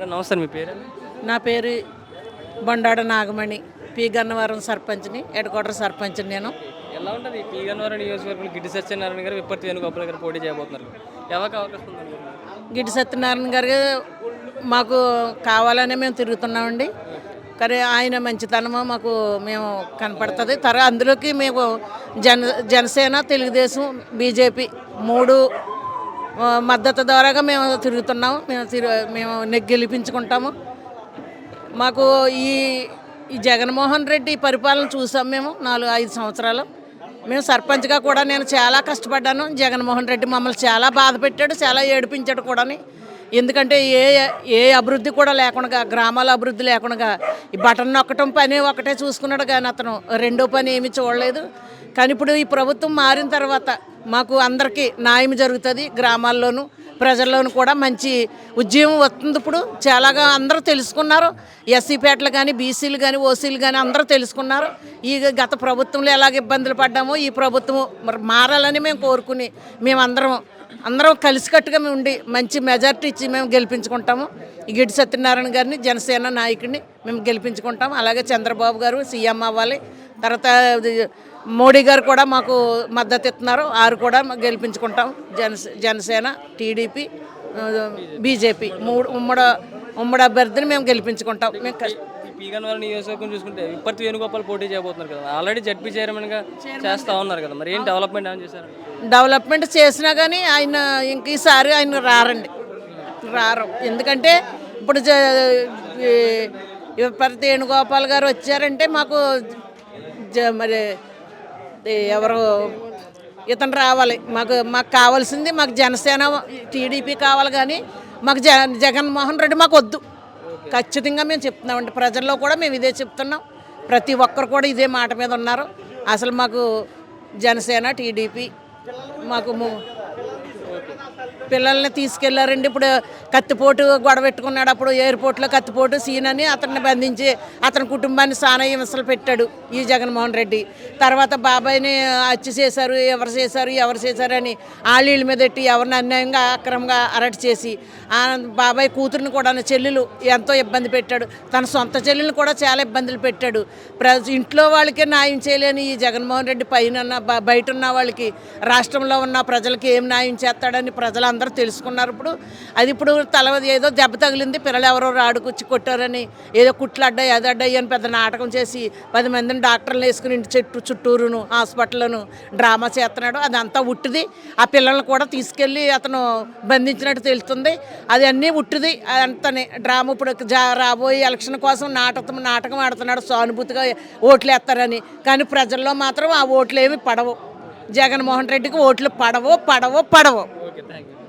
Madam నమస్తే మీ పేరు? నా పేరు బండాడ నాగమణి పి. గన్నవరం సర్పంచ్ని ఎడకోట సర్పంచ్ని నేను. ఎలా ఉంటుంది పీ. గన్నవరం నియోజకవర్గంలో గిడ్డి సత్యనారాయణ గారు విప్పత్తి వేణుగోపాల్ గారు పోటీ చేయబోతున్నారు? ఎవరికి అవకాశం ఉంది గిడ్డి సత్యనారాయణ గారు మాకు కావాలనే మేము తిరుగుతున్నామండి. కానీ ఆయన మంచితనము మాకు మేము కనపడుతుంది. తర్వాత అందులోకి మేము జన జనసేన తెలుగుదేశం బీజేపీ మూడు మద్దతు ద్వారాగా మేము తిరుగుతున్నాము. మేము తిరు మేము గెలిపించుకుంటాము. మాకు ఈ ఈ జగన్మోహన్ రెడ్డి పరిపాలన చూసాం మేము నాలుగు ఐదు సంవత్సరాలు. మేము సర్పంచ్గా కూడా నేను చాలా కష్టపడ్డాను. జగన్మోహన్ రెడ్డి మమ్మల్ని చాలా బాధ పెట్టాడు చాలా ఏడిపించాడు కూడాని. ఎందుకంటే ఏ ఏ అభివృద్ధి కూడా లేకుండా గ్రామాల అభివృద్ధి లేకుండా ఈ బటన్ నొక్కటం పని ఒకటే చూసుకున్నాడు కానీ అతను రెండో పని ఏమి చూడలేదు. కానీ ఇప్పుడు ఈ ప్రభుత్వం మారిన తర్వాత మాకు అందరికీ న్యాయం జరుగుతుంది గ్రామాల్లోనూ ప్రజల్లోనూ కూడా మంచి ఉద్యమం వస్తుంది ఇప్పుడు. చాలాగా అందరూ తెలుసుకున్నారు ఎస్సీపేటలు కానీ బీసీలు కానీ ఓసీలు కానీ అందరూ తెలుసుకున్నారు. ఈ గత ప్రభుత్వంలో ఎలాగ ఇబ్బందులు పడ్డామో ఈ ప్రభుత్వం మరి మారాలని మేము కోరుకుని మేమందరం అందరం కలిసికట్టుగా మేము ఉండి మంచి మెజార్టీ ఇచ్చి మేము గెలిపించుకుంటాము. గిడి సత్యనారాయణ గారిని జనసేన నాయకుడిని మేము గెలిపించుకుంటాం అలాగే చంద్రబాబు గారు సీఎం అవ్వాలి. తర్వాత మోడీ గారు కూడా మాకు మద్దతు ఇస్తున్నారు. వారు కూడా గెలిపించుకుంటాం జన జనసేన టీడీపీ బీజేపీ. మూడు ఉమ్మడి ఉమ్మడి అభ్యర్థిని మేము గెలిపించుకుంటాం మేము కష్ట ఈ పీ గన్నవరం నియోజకవర్గం చూసుకుంటే విప్పత్తి వేణుగోపాల్ పోటీ చేయబోతున్నారు కదా. ఆల్రెడీ జడ్పీ చైర్మన్గా చేస్తా ఉన్నారు కదా మరి. ఏం డెవలప్మెంట్ ఏమైనా చేశారు? డెవలప్మెంట్ చేసినా కానీ ఆయన ఇంక ఈసారి ఆయన రారండి. రారు. ఎందుకంటే ఇప్పుడు విపరీత వేణుగోపాల్ గారు వచ్చారంటే మాకు మరి ఎవరు ఇతను రావాలి. మాకు మాకు కావాల్సింది మాకు జనసేన టీడీపీ కావాలి కానీ మాకు జ జగన్మోహన్ రెడ్డి మాకు వద్దు. ఖచ్చితంగా మేము చెప్తున్నామండి. ప్రజల్లో కూడా మేము ఇదే చెప్తున్నాం. ప్రతి ఒక్కరు కూడా ఇదే మాట మీద ఉన్నారు. అసలు మాకు జనసేన టీడీపీ మాకు ము- పిల్లల్ని తీసుకెళ్ళారండి. ఇప్పుడు కత్తిపోటు గొడవ పెట్టుకున్నాడు. అప్పుడు ఎయిర్పోర్ట్లో కత్తిపోటు సీన్ అని అతన్ని బంధించి అతని కుటుంబాన్ని సానా హింసలు పెట్టాడు ఈ జగన్మోహన్ రెడ్డి. తర్వాత బాబాయ్ని హత్య చేశారు ఎవరు చేశారు ఎవరు చేశారు అని ఆళ్ళీళ్ళ మీద పెట్టి ఎవరిని అన్యాయంగా అక్రమంగా అరెస్ట్ చేసి బాబాయ్ కూతురిని కూడా చెల్లెలు ఎంతో ఇబ్బంది పెట్టాడు. తన సొంత చెల్లెలు కూడా చాలా ఇబ్బందులు పెట్టాడు. ప్ర ఇంట్లో వాళ్ళకే న్యాయం చేయలేని ఈ జగన్మోహన్ రెడ్డి పైన బయట ఉన్న వాళ్ళకి రాష్ట్రంలో ఉన్న ప్రజలకి ఏం న్యాయం చేస్తాడని ప్రజలందరూ అందరూ తెలుసుకున్నారు ఇప్పుడు. అది ఇప్పుడు తల ఏదో దెబ్బ తగిలింది పిల్లలు ఎవరో రాడుకొచ్చి కొట్టారని ఏదో కుట్లు అడ్డాయి అది అని పెద్ద నాటకం చేసి పది మందిని డాక్టర్లు వేసుకుని ఇంటి చెట్టు చుట్టూరును హాస్పిటల్ను డ్రామా చేస్తున్నాడు. అదంతా ఉట్టిది. ఆ పిల్లల్ని కూడా తీసుకెళ్ళి అతను బంధించినట్టు తెలుస్తుంది. అది అన్నీ ఉట్టిది. అంతనే డ్రామా ఇప్పుడు జా రాబోయే ఎలక్షన్ కోసం నాటకం నాటకం ఆడుతున్నాడు. సానుభూతిగా ఓట్లు వేస్తారని. కానీ ప్రజల్లో మాత్రం ఆ ఓట్లు ఏమి పడవు. జగన్మోహన్ రెడ్డికి ఓట్లు పడవు పడవు పడవు.